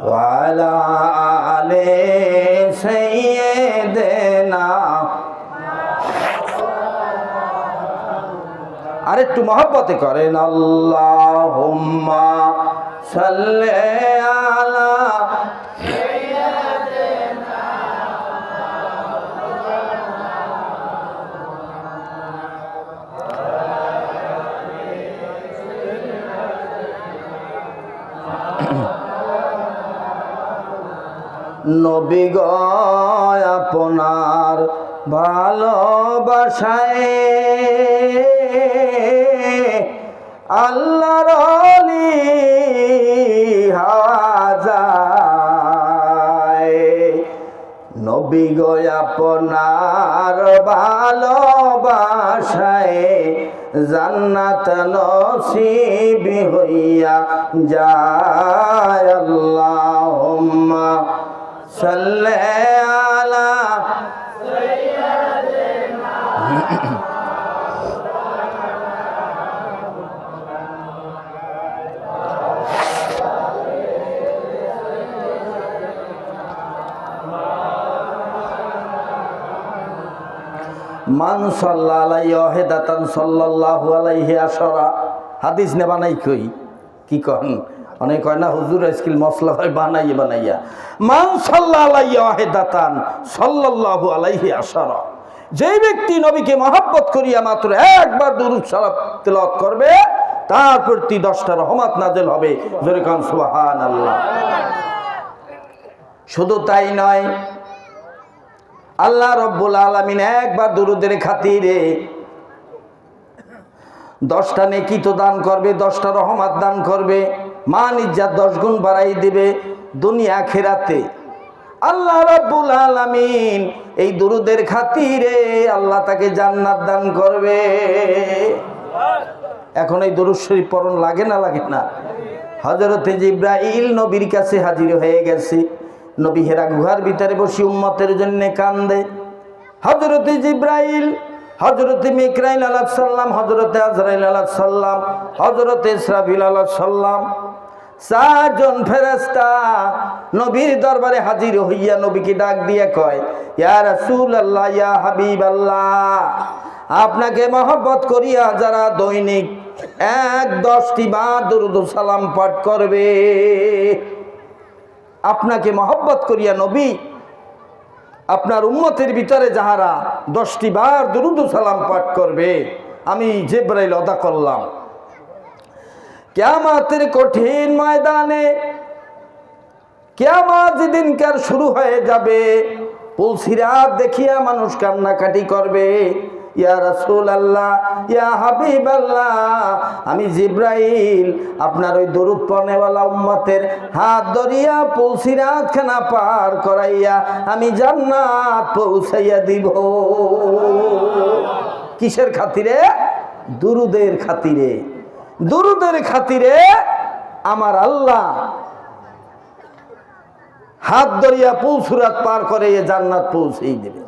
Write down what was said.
وعلى آل سيدنا আর একটু মহব্বতে করেন আল্লাহুম্মা সাল্লি আলা নবী গ আপনার ভালোবাসায়। আল্লাহর নবী গো আপনার ভালোবাসায় জান্নাত নসিব হইয়া যায়। আল্লাহুম্মা সাল্লি আলা মান সাল্লা আলাইহি ওয়াহিদাতান সাল্লাল্লাহু আলাইহি আশরা। হাদিস নে বানাই কই? কি কন? অনেক কয়, না, হুজুর আজকাল মশলা হয় বানাইয়ে, বানাইয়া। মান সাল্লা আলাইহি ওয়াহিদাতান, সাল্লাল্লাহু আলাইহি আশরা। যেই ব্যক্তি নবীকে মহাব্বত করিয়া মাত্র একবার দুরূদ সালাত তেলাওয়াত করবে, তার প্রতি দশটা রহমত নাজেল হবে। জোরে কান, সুবহানাল্লাহ। শুধু তাই নয়, আল্লাহ রব্বুল আলমিন একবার দুরুদের খাতিরে দশটা নেকি তো দান করবে, দশটা রহমাত দান করবে। মান ইজ্জাত দশ গুণ বাড়াই দিবে দুনিয়া খেরাতে আল্লাহ রব্বুল আলমিন এই দুরুদের খাতিরে আল্লাহ তাকে জান্নাত দান করবে। এখন এই দরুদ শরীফ পরন লাগে না লাগে না? হজরতে জিব্রাইল নবীর কাছে হাজির হয়ে গেছে। নবী হেরা গুহার ভিতরে বসে উম্মতের জন্য কান্দে। হজরতে জিব্রাইল হজরতে মিকরাইল আলাহ সাল্লাম হজরতে আজরাইল আলাহ সাল্লাম হজরতে ইসরাফিল আলাহ সাল্লাম চারজন ফেরেস্তা নবীর দরবারে হাজির হইয়া নবীকে ডাক দিয়ে কয়, ইয়া আল্লাহ ইয়া হাবিব আল্লাহ আপনাকে মহব্বত করিয়া যারা দৈনিক এক দশটি বা দরুদ সালাম পাঠ করবে, আপনাকে মহব্বত করিয়া নবী, আপনার উম্মতের ভিতরে যাহারা দশটি বার দরুদ সালাম পাঠ করবে, আমি জেব্রাইল অদা করলাম। কেয়ামাতের কঠিন ময়দানে কেয়ামাত যেদিনকার শুরু হয়ে যাবে পুলসিরাত দেখিয়া মানুষ কান্নাকাটি করবে। ইয়া রাসূল আল্লাহ ইয়া হাবিব আল্লাহ আমি জিব্রাইল, আপনার ওই দরুদ পনেওয়ালা উম্মতের হাত ধরিয়া পুলসিরাত খানা পার করাইয়া আমি জান্নাত পৌঁছাইয়া দিব। কিসের খাতিরে? দুরুদের খাতিরে। দুরুদের খাতিরে আমার আল্লাহ হাত ধরিয়া পুলসুরাত পার করে জান্নাত পৌঁছেই দেবে।